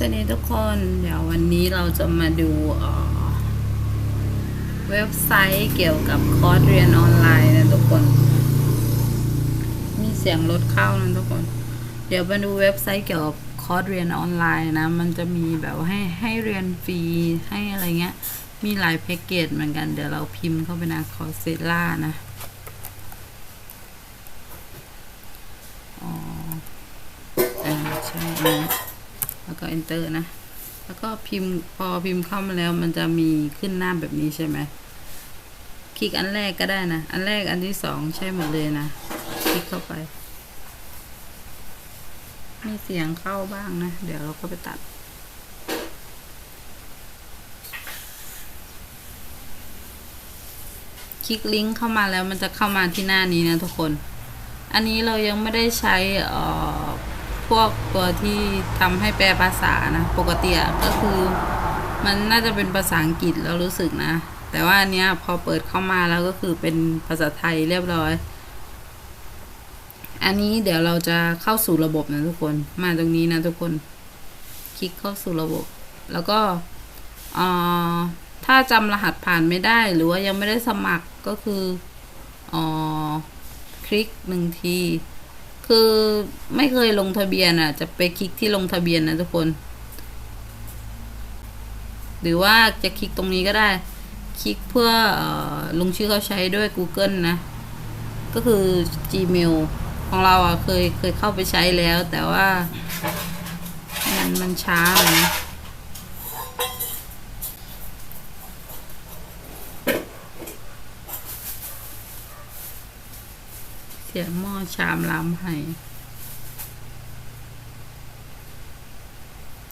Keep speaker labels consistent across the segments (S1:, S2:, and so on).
S1: สวัสดีทุกคนเดี๋ยววันนี้เราจะมาดูเอ่อเว็บไซต์เกี่ยวกับคอร์สเรียนออนไลน์นะทุกคน มีเสียงรถเข้านะทุกคน เดี๋ยวมาดูเว็บไซต์เกี่ยวกับคอร์สเรียนออนไลน์นะ มันจะมีแบบว่าให้ให้เรียนฟรีให้อะไรเงี้ย มีหลายแพ็กเกจเหมือนกัน เดี๋ยวเราพิมพ์เข้าไปนะคอร์เซล่านะอ๋ออ่าใช่นะ แล้วก็ enter นะ แล้วก็พิมพ์พอพิมพ์เข้ามาแล้วมันจะมีขึ้นหน้าแบบนี้ใช่ไหมคลิกอันแรกก็ได้นะ อันแรกอันที่สองใช่หมดเลยนะ คลิกเข้าไป มีเสียงเข้าบ้างนะ เดี๋ยวเราก็ไปตัดคลิกลิงก์เข้ามาแล้วมันจะเข้ามาที่หน้านี้นะทุกคน อันนี้เรายังไม่ได้ใช้เอ่อ พวกตัวที่ทำให้แปลภาษานะ ปกติก็คือมันน่าจะเป็นภาษาอังกฤษเรารู้สึกนะ แต่ว่าอันเนี้ยพอเปิดเข้ามาแล้วก็คือเป็นภาษาไทยเรียบร้อย อันนี้เดี๋ยวเราจะเข้าสู่ระบบนะทุกคน มาตรงนี้นะทุกคน คลิกเข้าสู่ระบบ แล้วก็อ่อถ้าจำรหัสผ่านไม่ได้หรือว่ายังไม่ได้สมัครก็คืออ่อคลิกหนึ่งที คือไม่เคยลงทะเบียนอะ จะไปคลิกที่ลงทะเบียนนะทุกคน หรือว่าจะคลิกตรงนี้ก็ได้ คลิกเพื่อออลงชื่อเขาใช้ด้วย Google นะ ก็คือ Gmail ของเราอะเคยเคยเข้าไปใช้แล้ว แต่ว่ามันมันช้าเลยนะ เสียหม้อชามลำให้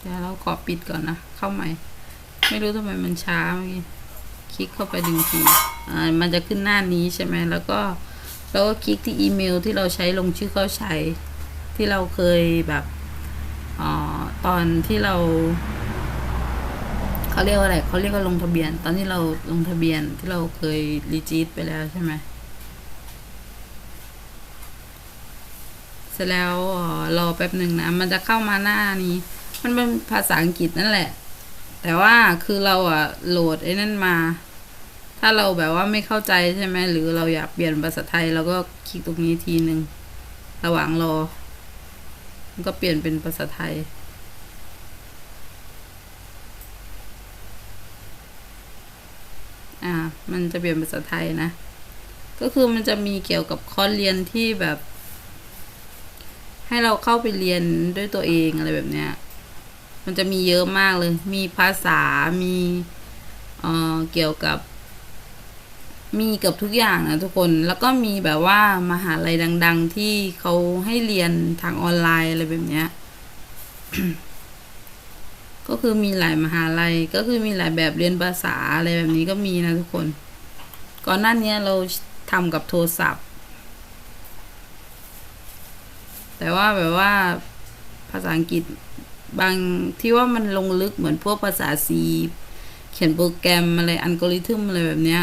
S1: เดี๋ยวเราขอปิดก่อนนะ เข้าใหม่ ไม่รู้ทำไมมันช้าเมื่อกี้คลิกเข้าไปหนึ่งทีอ่ามันจะขึ้นหน้านี้ใช่ไหมแล้วก็เราก็คลิกที่อีเมลที่เราใช้ลงชื่อเข้าใช้ ที่เราเคยแบบอ่อตอนที่เราเขาเรียกว่าอะไรเขาเรียกว่าลงทะเบียน ตอนที่เราลงทะเบียนที่เราเคยรีจิสไปแล้วใช่ไหม เสร็จแล้วรอแป๊บหนึ่งนะ มันจะเข้ามาหน้านี้ มันเป็นภาษาอังกฤษนั่นแหละ แต่ว่าคือเราอะโหลดไอ้นั่นมา ถ้าเราแบบว่าไม่เข้าใจใช่ไหมหรือเราอยากเปลี่ยนภาษาไทยเราก็คลิกตรงนี้ทีหนึ่งระหว่างรอ มันก็เปลี่ยนเป็นภาษาไทยอ่า มันจะเปลี่ยนภาษาไทยนะ ก็คือมันจะมีเกี่ยวกับคอร์สเรียนที่แบบ ให้เราเข้าไปเรียนด้วยตัวเองอะไรแบบเนี้ย มันจะมีเยอะมากเลย มีภาษา มีเอ่อเกี่ยวกับ มีเกือบทุกอย่างนะทุกคน แล้วก็มีแบบว่ามหาลัยดัง ๆ ที่เขาให้เรียนทางออนไลน์อะไรแบบเนี้ย ก็คือมีหลายมหาลัย ก็คือมีหลายแบบเรียนภาษาอะไรแบบนี้ก็มีนะทุกคน ก่อนหน้านี้เราทำกับโทรศัพท์ แต่ว่าแบบว่าภาษาอังกฤษบางที่ว่ามันลงลึกเหมือนพวกภาษา C เขียนโปรแกรมอะไรอัลกอริทึมอะไรแบบเนี้ย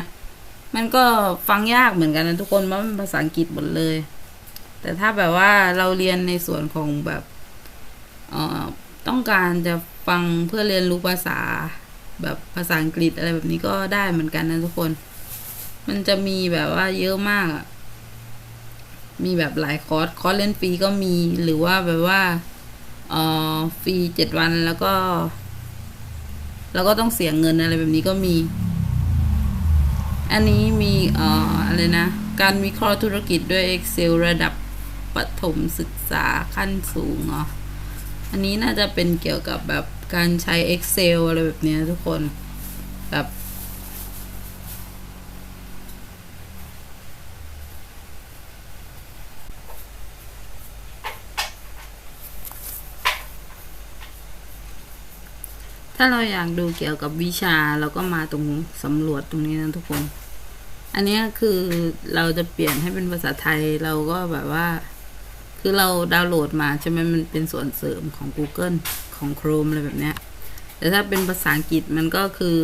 S1: มันก็ฟังยากเหมือนกันนะทุกคนเพราะมันภาษาอังกฤษหมดเลย แต่ถ้าแบบว่าเราเรียนในส่วนของแบบเอ่อต้องการจะฟังเพื่อเรียนรู้ภาษา แบบภาษาอังกฤษอะไรแบบนี้ก็ได้เหมือนกันนะทุกคน มันจะมีแบบว่าเยอะมากอะ มีแบบหลายคอร์ส คอร์สเล่นฟรีก็มี หรือว่าแบบว่าเออฟรีเจ็ดวันแล้วก็ แล้วก็ต้องเสียเงินอะไรแบบนี้ก็มี อันนี้มีเอ่ออะไรนะ การวิเคราะห์ธุรกิจด้วย Excel ระดับประถมศึกษาขั้นสูงเหรออันนี้น่าจะเป็นเกี่ยวกับแบบการใช้ Excel อะไรแบบนี้ทุกคน แบบาเราอยากดูเกี่ยวกับวิชาเราก็มาตรงสำรวจตรงนี้นะทุกคน อันนี้คือเราจะเปลี่ยนให้เป็นภาษาไทยเราก็แบบว่า คือเราดาวน์โหลดมาใช่ไหมมันเป็นส่วนเสริมของ Google ของ Chrome อะไรแบบเนี้ย แต่ถ้าเป็นภาษาอังกฤษมันก็คือ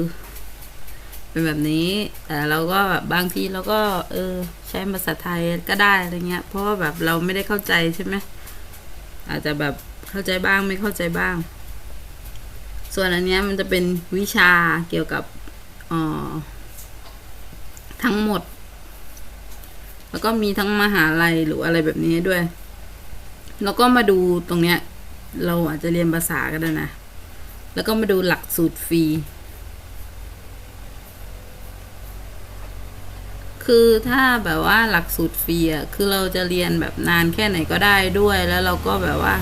S1: เป็นแบบนี้ แต่เราก็แบบบางทีเราก็ เออ ใช้ภาษาไทยก็ได้อะไรเงี้ย เพราะว่าแบบเราไม่ได้เข้าใจใช่ไหมอาจจะแบบเข้าใจบ้างไม่เข้าใจบ้าง ส่วนอันเนี้ยมันจะเป็นวิชาเกี่ยวกับทั้งหมด แล้วก็มีทั้งมหาลัยหรืออะไรแบบนี้ด้วย แล้วก็มาดูตรงเนี้ย เราอาจจะเรียนภาษาก็ได้นะ แล้วก็มาดูหลักสูตรฟรี คือถ้าแบบว่าหลักสูตรฟรีอะ คือเราจะเรียนแบบนานแค่ไหนก็ได้ด้วย แล้วเราก็แบบว่า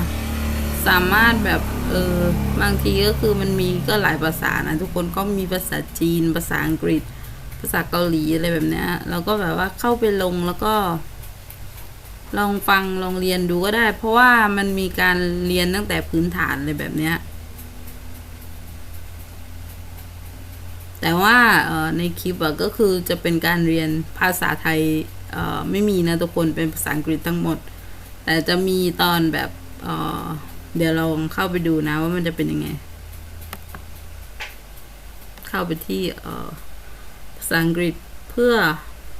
S1: สามารถแบบเออบางทีก็คือมันมีก็หลายภาษานะทุกคนก็มีภาษาจีน ภาษาอังกฤษ ภาษาเกาหลีอะไรแบบเนี้ยเราก็แบบว่าเข้าไปลงแล้วก็ ลองฟังลองเรียนดูก็ได้ เพราะว่ามันมีการเรียนตั้งแต่พื้นฐานเลยแบบเนี้ยแต่ว่าในคลิปก็คือจะเป็นการเรียนภาษาไทยไม่มีนะทุกคนเป็นภาษาอังกฤษทั้งหมด แต่จะมีตอนแบบ เดี๋ยวเราเข้าไปดูนะว่ามันจะเป็นยังไง เข้าไปที่ภาษาอังกฤษเพื่อ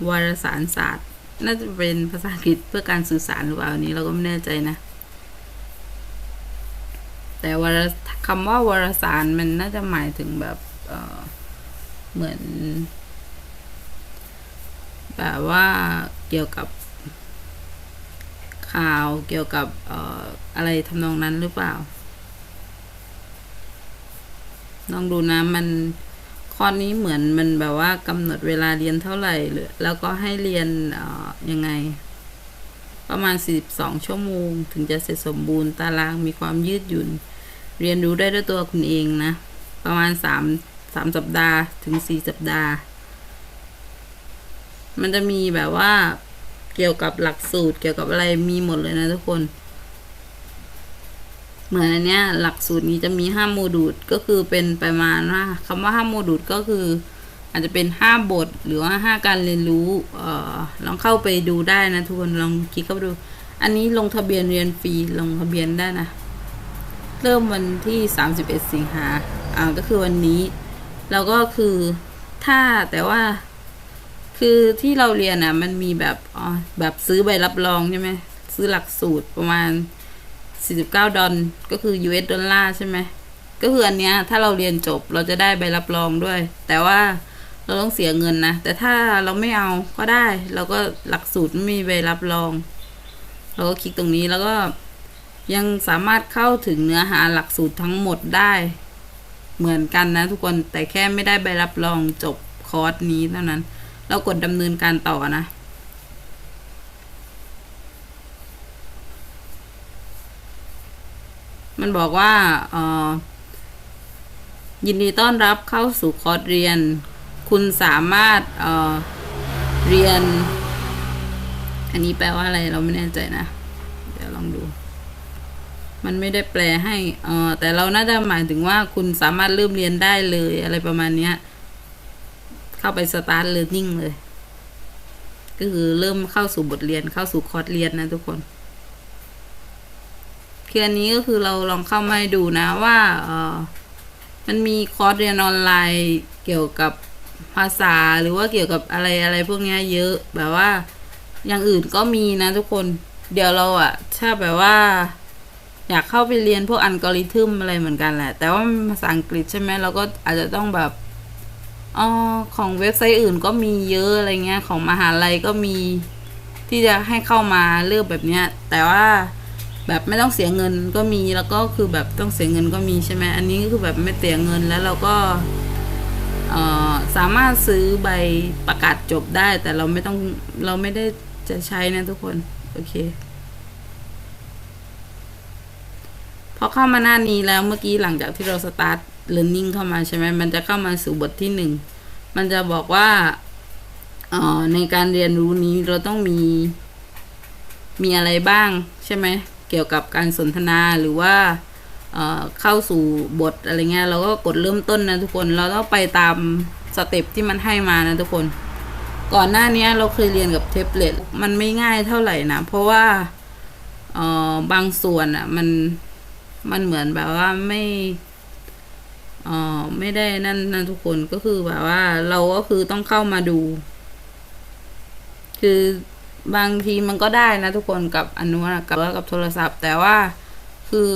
S1: วารสารศาสตร์ น่าจะเป็นภาษาอังกฤษเพื่อการสื่อสารหรือเปล่าอันนี้เราก็ไม่แน่ใจนะ แต่วารคำว่าวารสารมันน่าจะหมายถึงแบบเเหมือน แบบว่าเกี่ยวกับ ข่าวเกี่ยวกับอออะไรทำนองนั้นหรือเปล่าลองดูนะมันข้อนี้เหมือนมันแบบว่ากำหนดเวลาเรียนเท่าไหร่หรือแล้วก็ให้เรียนยังไง ประมาณ 42 ชั่วโมง ถึงจะเสร็จสมบูรณ์ตารางมีความยืดหยุ่น เรียนรู้ได้ด้วยตัวคุณเองนะ ประมาณ 3 3 สัปดาห์ถึง 4 สัปดาห์ มันจะมีแบบว่า เกี่ยวกับหลักสูตรเกี่ยวกับอะไรมีหมดเลยนะทุกคน เหมือนอันเนี้ย หลักสูตรนี้จะมีห้าโมดูลก็คือเป็นประมาณว่าคำว่าห้าโมดูลก็คือ อาจจะเป็นห้าบทหรือว่าห้าการเรียนรู้เอ่อลองเข้าไปดูได้นะทุกคนลองคลิกเข้าไปดู อันนี้ลงทะเบียนเรียนฟรีลงทะเบียนได้นะเริ่มวันที่สามสิบเอ็ดสิงหาอ่าก็คือวันนี้ แล้วก็คือถ้าแต่ว่า คือที่เราเรียนอะ มันมีแบบอ๋อแบบซื้อใบรับรองใช่ไหมซื้อหลักสูตรประมาณ 49 ดอลก็คือ US ดอลลาร์ใช่ไหมก็คืออันเนี้ยถ้าเราเรียนจบเราจะได้ใบรับรองด้วย แต่ว่าเราต้องเสียเงินนะ แต่ถ้าเราไม่เอาก็ได้ เราก็หลักสูตรไม่มีใบรับรอง เราก็คลิกตรงนี้แล้วก็ยังสามารถเข้าถึงเนื้อหาหลักสูตรทั้งหมดได้ เหมือนกันนะทุกคนแต่แค่ไม่ได้ใบรับรองจบคอร์สนี้เท่านั้น เรากดดำเนินการต่อนะ มันบอกว่าออยินดีต้อนรับเข้าสู่คอร์สเรียน คุณสามารถเเรียน อันนี้แปลว่าอะไรเราไม่แน่ใจนะ เดี๋ยวลองดู มันไม่ได้แปลให้แต่เราน่าจะหมายถึงว่าคุณสามารถเริ่มเรียนได้เลยอะไรประมาณนี้ เข้าไปสตาร์ทเรียนนิ่งเลย ก็คือเริ่มเข้าสู่บทเรียนเข้าสู่คอร์สเรียนนะทุกคนคืออันนี้ก็คือเราลองเข้ามาดูนะว่าเออมันมีคอร์สเรียนออนไลน์เกี่ยวกับภาษาหรือว่าเกี่ยวกับอะไรอะไรพวกนี้เยอะแบบว่าอย่างอื่นก็มีนะทุกคนเดี๋ยวเราอะถ้าแบบว่า อยากเข้าไปเรียนพวกอัลกอริทึมอะไรเหมือนกันแหละ แต่ว่าภาษาอังกฤษใช่ไหมเราก็อาจจะต้องแบบ ออของเว็บไซต์อื่นก็มีเยอะอะไรเงี้ยของมหาลัยก็มีที่จะให้เข้ามาเลือกแบบเนี้ย แต่ว่าแบบไม่ต้องเสียเงินก็มีแล้วก็คือแบบต้องเสียเงินก็มีใช่ไหมอันนี้ก็คือแบบไม่เสียเงินแล้วเราก็เออสามารถซื้อใบประกาศจบได้ แต่เราไม่ต้องเราไม่ได้จะใช้นะทุกคนโอเคพอเข้ามาหน้านี้แล้วเมื่อกี้หลังจากที่เราสตาร์ท learning เข้ามาใช่ไหมมันจะเข้ามาสู่บทที่หนึ่ง มันจะบอกว่าอ่อในการเรียนรู้นี้เราต้องมี มีอะไรบ้าง ใช่ไหม เกี่ยวกับการสนทนาหรือว่าเอ่อเข้าสู่บทอะไรเงี้ยเราก็กดเริ่มต้นนะทุกคน เราต้องไปตามสเต็ปที่มันให้มานะทุกคน ก่อนหน้านี้เราเคยเรียนกับเทปเล็ตมันไม่ง่ายเท่าไหร่นะเพราะว่าเอ่อบางส่วนอะมันมันเหมือนแบบว่าไม่ ออไม่ได้นั่นนะทุกคนก็คือแบบว่า เราก็คือต้องเข้ามาดู คือบางทีมันก็ได้นะทุกคนกับอนุนะกับกับโทรศัพท์ แต่ว่าคือ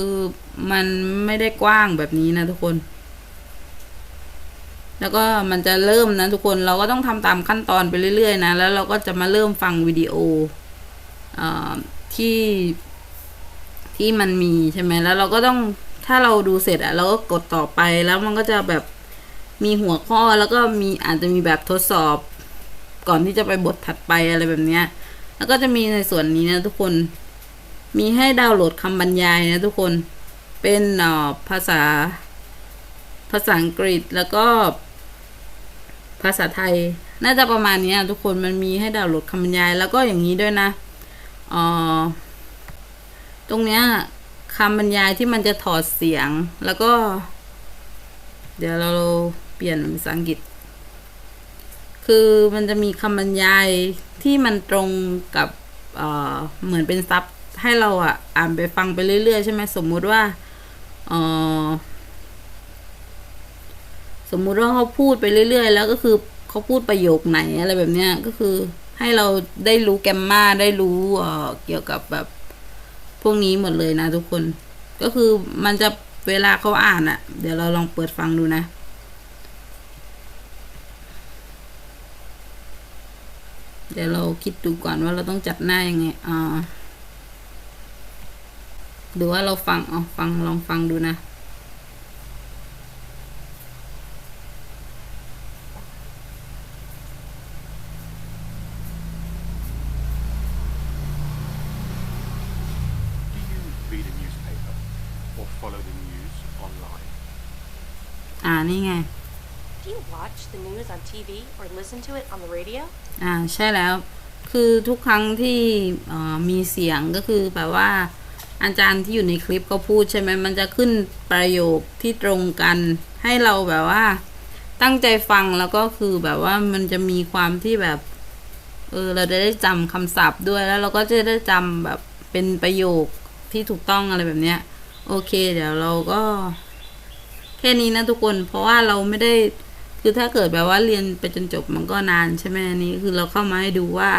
S1: มันไม่ได้กว้างแบบนี้นะทุกคน แล้วก็มันจะเริ่มนะทุกคนเราก็ต้องทำตามขั้นตอนไปเรื่อยๆนะ แล้วเราก็จะมาเริ่มฟังวิดีโอเออที่ที่มันมีใช่ไหมแล้วเราก็ต้อง ถ้าเราดูเสร็จอะเราก็กดต่อไปแล้วมันก็จะแบบมีหัวข้อแล้วก็มีอาจจะมีแบบทดสอบ ก่อนที่จะไปบทถัดไปอะไรแบบเนี้ย แล้วก็จะมีในส่วนนี้นะทุกคน มีให้ดาวน์โหลดคำบรรยายนะทุกคน เป็นเอ่อภาษา ภาษาอังกฤษแล้วก็ ภาษาไทย น่าจะประมาณเนี้ยทุกคน มันมีให้ดาวน์โหลดคำบรรยาย แล้วก็อย่างนี้ด้วยนะ เอ่อ ตรงเนี้ย คำบรรยายที่มันจะถอดเสียง แล้วก็ เดี๋ยวเราเปลี่ยนเป็นภาษาอังกฤษ คือมันจะมีคำบรรยายที่มันตรงกับเเหมือนเป็นซับให้เราอะ อ่านไปฟังไปเรื่อยๆ ใช่ไหมสมมุติว่าออสมมุติว่าเขาพูดไปเรื่อยๆ แล้วก็คือเขาพูดประโยคไหนอะไรแบบเนี้ยก็คือให้เราได้รู้แกมมาได้รู้เกี่ยวกับแบบ พวกนี้หมดเลยนะทุกคน ก็คือมันจะเวลาเขาอ่านอะ่ะเดี๋ยวเราลองเปิดฟังดูนะเดี๋ยวเราคิดดูก่อนว่าเราต้องจัดหน้ายังไงอ่าหรือว่าเราฟังอ๋อฟังลองฟังดูนะ
S2: Do you read a newspaper or follow the news online?
S1: อ่านี่ไง
S3: Do you watch the news on TV or listen to it on the radio?
S1: อ่าใช่แล้ว คือทุกครั้งที่มีเสียงก็คือแบบว่า อาจารย์ที่อยู่ในคลิปเขาพูดใช่ไหมมันจะขึ้นประโยคที่ตรงกัน ให้เราแบบว่า ตั้งใจฟังแล้วก็คือแบบว่ามันจะมีความที่แบบ เออเราจะได้จำคำศัพท์ด้วยแล้วเราก็จะได้จำแบบเป็นประโยคที่ถูกต้องอะไรแบบเนี้ย โอเค เดี๋ยวเราก็ แค่นี้นะทุกคน เพราะว่าเราไม่ได้ คือถ้าเกิดแบบว่าเรียนไปจนจบมันก็นานใช่ไหมอันนี้คือเราเข้ามาให้ดูว่า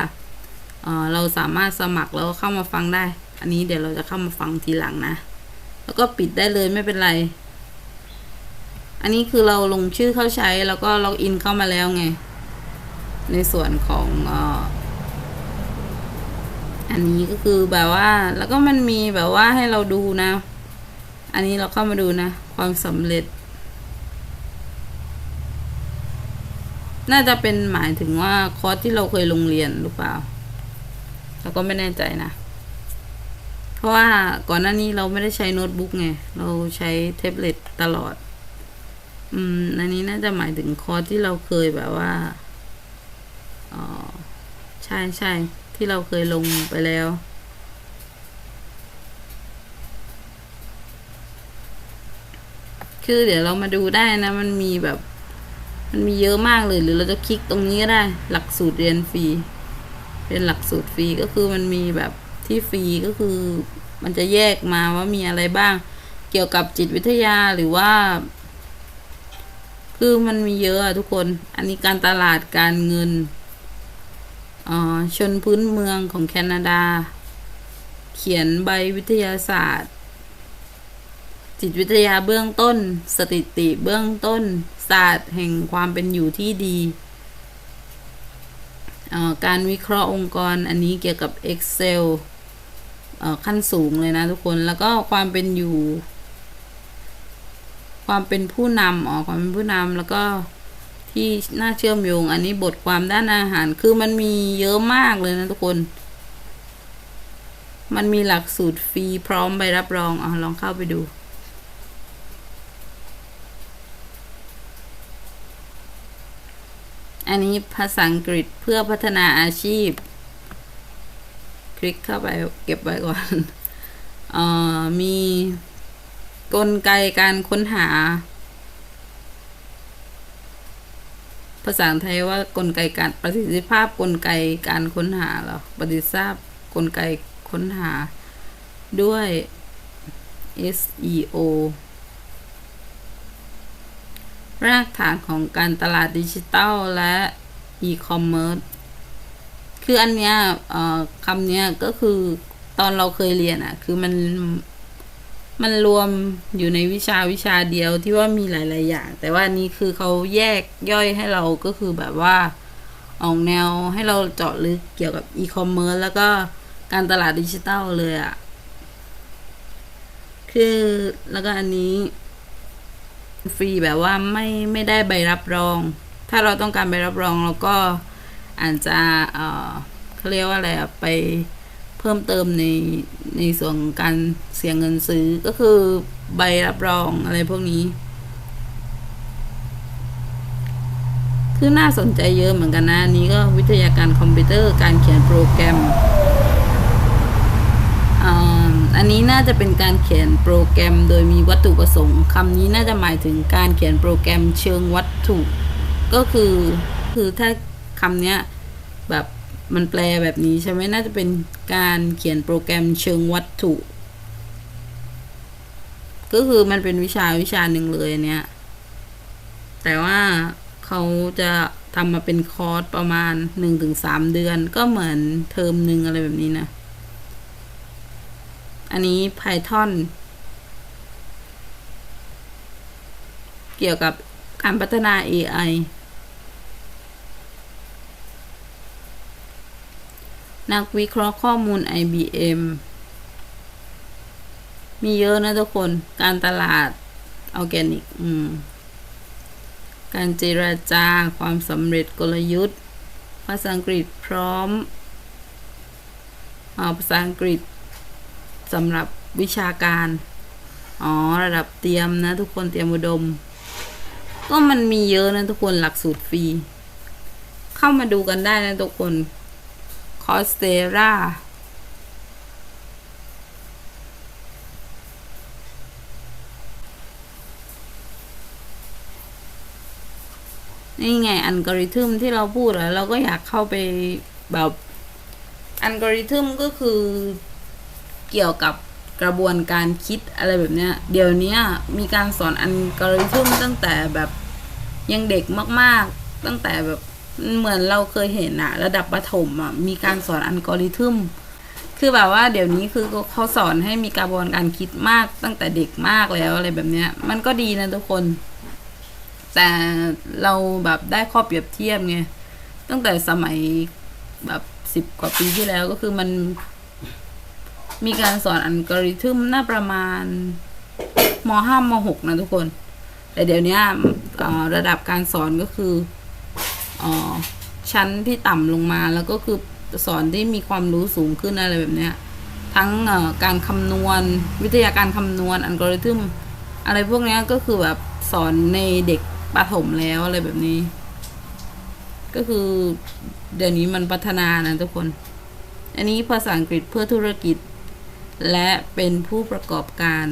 S1: เเราสามารถสมัครแล้วเข้ามาฟังได้ อันนี้เดี๋ยวเราจะเข้ามาฟังทีหลังนะ แล้วก็ปิดได้เลยไม่เป็นไร อันนี้คือเราลงชื่อเข้าใช้แล้วก็ล็อกอินเข้ามาแล้วไง ในส่วนของอออันนี้ก็คือแบบว่า แล้วก็มันมีแบบว่าให้เราดูนะ อันนี้เราเข้ามาดูนะ ความสำเร็จ น่าจะเป็นหมายถึงว่าคอร์สที่เราเคยลงเรียนหรือเปล่าเราก็ไม่แน่ใจนะ เพราะว่าก่อนหน้านี้เราไม่ได้ใช้โน้ตบุ๊กไง เราใช้แท็บเล็ตตลอด อืม อันนี้น่าจะหมายถึงคอร์สที่เราเคยแบบว่าอ๋อใช่ใช่ที่เราเคยลงไปแล้วคือเดี๋ยวเรามาดูได้นะ มันมีแบบ มันมีเยอะมากเลยหรือเราจะคลิกตรงนี้ก็ได้ หลักสูตรเรียนฟรีเป็นหลักสูตรฟรีก็คือมันมีแบบที่ฟรีก็คือ มันจะแยกมาว่ามีอะไรบ้าง เกี่ยวกับจิตวิทยาหรือว่า คือมันมีเยอะทุกคน อันนี้การตลาดการเงินชนพื้นเมืองของแคนาดา เขียนใบวิทยาศาสตร์ จิตวิทยาเบื้องต้น สถิติเบื้องต้นาสตร์แห่งความเป็นอยู่ที่ดีการวิเคราะห์องค์กรอันนี้เกี่ยวกับ Excel เอ่อขั้นสูงเลยนะทุกคนแล้วก็ความเป็นอยู่ ความเป็นผู้นำอ๋อความเป็นผู้นำแล้วก็ที่น่าเชื่อมโยง อันนี้บทความด้านอาหารคือมันมีเยอะมากเลยนะทุกคน มันมีหลักสูตรฟรีพร้อมใบรับรองอ๋อลองเข้าไปดู อันนี้ภาษาอังกฤษเพื่อพัฒนาอาชีพ คลิกเข้าไปเก็บไว้ก่อนเอ่อมีกลไกการค้นหา ภาษาไทยว่ากลไกการประสิทธิภาพกลไกการค้นหาหรอประสิทธิภาพกลไกค้นหาด้วย SEO รากฐานของการตลาดดิจิตัลและอีคอมเมิร์ซคืออันเนี้ยคำเนี้ยก็คือตอนเราเคยเรียนอะ่ะ คือมันมันรวมอยู่ในวิชาวิชาเดียวที่ว่ามีหลาย ๆ อย่าง แต่ว่านี้คือเขาแยกย่อยให้เราก็คือแบบว่าออกแนวให้เราเจาะลึกเกี่ยวกับอีคอมเมิร์ซแล้วก็การตลาดดิจิตัลเลยอะ คือแล้วก็อันนี้ ฟรีแบบว่าไม่ไม่ได้ใบรับรอง ถ้าเราต้องการใบรับรองเราก็อาจจะเออเขาเรียกว่าอะไรไปเพิ่มเติมในในส่วนการเสียเงินซื้อก็คือใบรับรองอะไรพวกนี้ คือน่าสนใจเยอะเหมือนกันนะอันนี้ก็วิทยาการคอมพิวเตอร์การเขียนโปรแกรม อันนี้น่าจะเป็นการเขียนโปรแกรมโดยมีวัตถุประสงค์คำนี้น่าจะหมายถึงการเขียนโปรแกรมเชิงวัตถุ ก็คือคือถ้าคำเนี้ยแบบมันแปลแบบนี้ใช่ไหมน่าจะเป็นการเขียนโปรแกรมเชิงวัตถุ ก็คือมันเป็นวิชาวิชาหนึ่งเลยเนี้ยแต่ว่าเขาจะทำมาเป็นคอร์สประมาณหนึ่งถึงสามเดือน ก็เหมือนเทอมหนึ่งอะไรแบบนี้นะ อันนี้ Python เกี่ยวกับการพัฒนา AI นักวิเคราะห์ข้อมูล IBM มีเยอะนะทุกคน การตลาดออแกนิก อืม การเจราจา ความสำเร็จกลยุทธ์ ภาษาอังกฤษพร้อมอภาษาอังกฤษ สำหรับวิชาการ อ๋อ ระดับเตรียมนะ ทุกคนเตรียมอุดม ก็มันมีเยอะนะทุกคนหลักสูตรฟรี เข้ามาดูกันได้นะทุกคนคอสเตรานี่ไงอัลกอริทึมที่เราพูดแล้วเราก็อยากเข้าไปแบบอัลกอริทึมก็คือ เกี่ยวกับกระบวนการคิดอะไรแบบเนี้ย เดี๋ยวนี้มีการสอนอัลกอริทึมตั้งแต่แบบยังเด็กมากๆ ตั้งแต่แบบเหมือนเราเคยเห็นอะระดับประถมอะมีการสอนอัลกอริทึมคือแบบว่าเดี๋ยวนี้คือเขาสอนให้มีกระบวนการคิดมากตั้งแต่เด็กมากแล้วอะไรแบบเนี้ย มันก็ดีนะทุกคน แต่เราแบบได้ข้อเปรียบเทียบไงตั้งแต่สมัยแบบสิบกว่าปีที่แล้วก็คือมัน มีการสอนอัลกอริทึมน่าประมาณมห้ามหกนะทุกคน แต่เดี๋ยวนี้ระดับการสอนก็คืออชั้นที่ต่ำลงมาแล้วก็คือสอนที่มีความรู้สูงขึ้นอะไรแบบเนี้ยทั้งการคำนวณวิทยาการคำนวณอัลกอริทึมอะไรพวกนี้ก็คือแบบสอนในเด็กประถมแล้วอะไรแบบนี้ ก็คือเดี๋ยวนี้มันพัฒนานะทุกคน อันนี้ภาษาอังกฤษเพื่อธุรกิจ และเป็นผู้ประกอบการ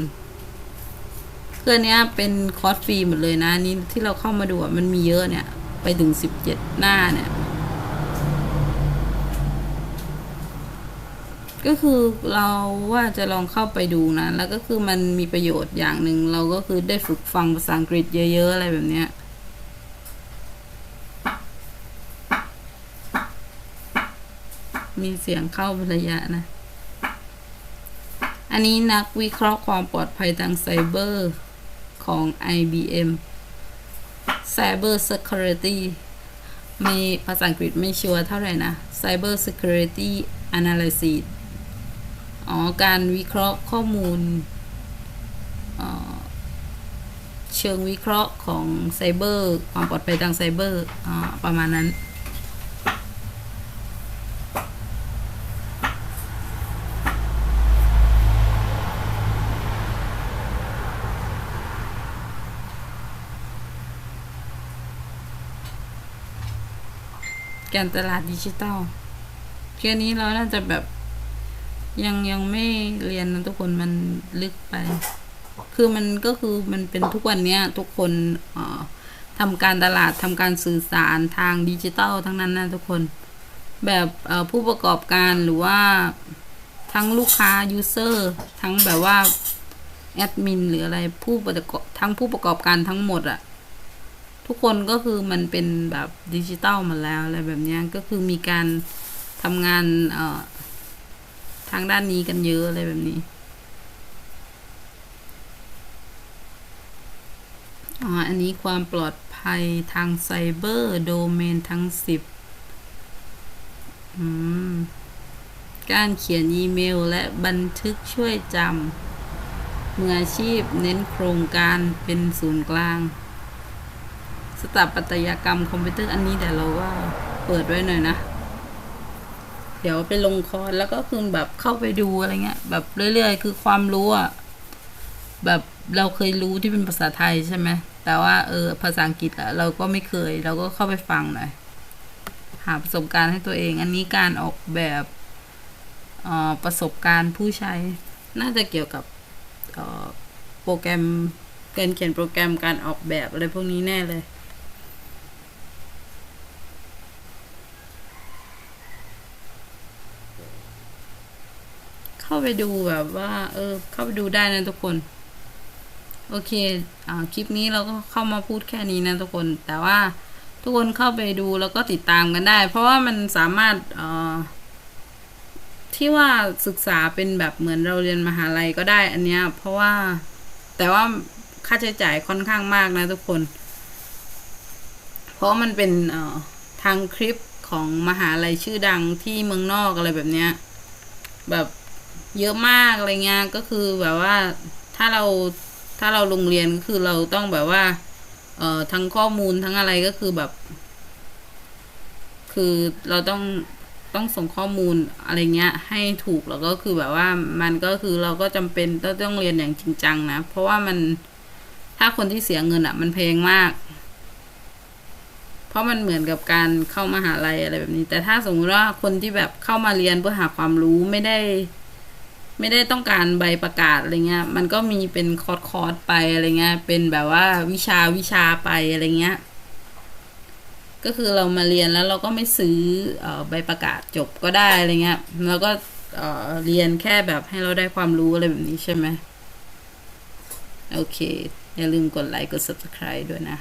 S1: เคืออนเนี้ยเป็นคอร์สฟรีหมดเลยนะนนี้ที่เราเข้ามาดูมันมีเยอะเนี่ย ไปถึงสิบเจ็ดหน้าเนี่ย ก็คือเราว่าจะลองเข้าไปดูนะ แล้วก็คือมันมีประโยชน์อย่างหนึ่งเราก็คือได้ฝึกฟังภาษาอังกฤษเยอะๆอะไรแบบเนี้ยมีเสียงเข้าระยะนะ อันนี้นักวิเคราะห์ความปลอดภัยทางไซเบอร์ของ IBM Cyber Security มีภาษาอังกฤษไม่ชัวร์เท่าไหร่นะ Cyber Security Analysis อ๋อ การวิเคราะห์ข้อมูล เชิงวิเคราะห์ของไซเบอร์ ความปลอดภัยทางไซเบอร์ ประมาณนั้น การตลาดดิจิตอลแค่นี้เราน่าจะแบบยังยังไม่เรียนนะทุกคนมันลึกไป คือมันก็คือมันเป็นทุกวันเนี้ย ทุกคนเอ่อทำการตลาดทำการสื่อสารทางดิจิตอลทั้งนั้นนะทุกคน แบบผู้ประกอบการหรือว่าทั้งลูกค้ายูเซอร์ทั้งแบบว่าแอดมินหรืออะไรผู้ประกอบทั้งผู้ประกอบการทั้งหมดอะ ทุกคนก็คือมันเป็นแบบดิจิตอลมาแล้วอะไรแบบนี้ก็คือมีการทำงานเอ่อทางด้านนี้กันเยอะอะไรแบบนี้อ๋ออันนี้ความปลอดภัยทางไซเบอร์โดเมนทั้งสิบการเขียนอีเมลและบันทึกช่วยจำมืออาชีพเน้นโครงการเป็นศูนย์กลาง สถาปัตยกรรมคอมพิวเตอร์อันนี้เดี๋ยวเราก็เปิดไว้หน่อยนะ เดี๋ยวไปลงคอร์สแล้วก็คือแบบเข้าไปดูอะไรเงี้ย แบบเรื่อยๆ คือความรู้อะแบบเราเคยรู้ที่เป็นภาษาไทยใช่ไหม แต่ว่าเออภาษาอังกฤษอะเราก็ไม่เคย เราก็เข้าไปฟังหน่อย หาประสบการณ์ให้ตัวเอง อันนี้การออกแบบอ่อประสบการณ์ผู้ใช้ น่าจะเกี่ยวกับอ่อโปรแกรมการเขียนโปรแกรมการออกแบบอะไรพวกนี้แน่เลย เข้าไปดูแบบว่า เออ เข้าไปดูได้นะทุกคน โอเคอ่าคลิปนี้เราก็เข้ามาพูดแค่นี้นะทุกคน แต่ว่าทุกคนเข้าไปดูแล้วก็ติดตามกันได้ เพราะว่ามันสามารถเอ่อที่ว่าศึกษาเป็นแบบเหมือนเราเรียนมหาลัยก็ได้อันเนี้ย เพราะว่าแต่ว่าค่าใช้จ่ายค่อนข้างมากนะทุกคน เพราะมันเป็นเอ่อทางคลิปของมหาลัยชื่อดังที่เมืองนอกอะไรแบบเนี้ยแบบ เยอะมากอะไรเงี้ยก็คือแบบว่าถ้าเราถ้าเราลงเรียนก็คือเราต้องแบบว่า เอ่อทั้งข้อมูลทั้งอะไรก็คือแบบ คือเราต้องต้องส่งข้อมูลอะไรเงี้ย ให้ถูกแล้วก็คือแบบว่ามันก็คือเราก็จำเป็นต้องต้องเรียนอย่างจริงจังนะ เพราะว่ามันถ้าคนที่เสียเงินอะ่ะ มันแพงมาก เพราะมันเหมือนกับการเข้ามาหาลัยอะไรแบบนี้ แต่ถ้าสมมติว่าคนที่แบบเข้ามาเรียนเพื่อหาความรู้ไม่ได้ ไม่ได้ต้องการใบประกาศอะไรเงี้ย มันก็มีเป็นคอร์สคอร์สไปอะไรเงี้ย เป็นแบบว่าวิชาวิชาไปอะไรเงี้ย ก็คือเรามาเรียนแล้วเราก็ไม่ซื้ออใบประกาศจบก็ได้อะไรเงี้ยแล้วก็เออเรียนแค่แบบให้เราได้ความรู้อะไรแบบนี้ใช่ไหม โอเค อย่าลืมกดไลค์ กด subscribe ด้วยนะ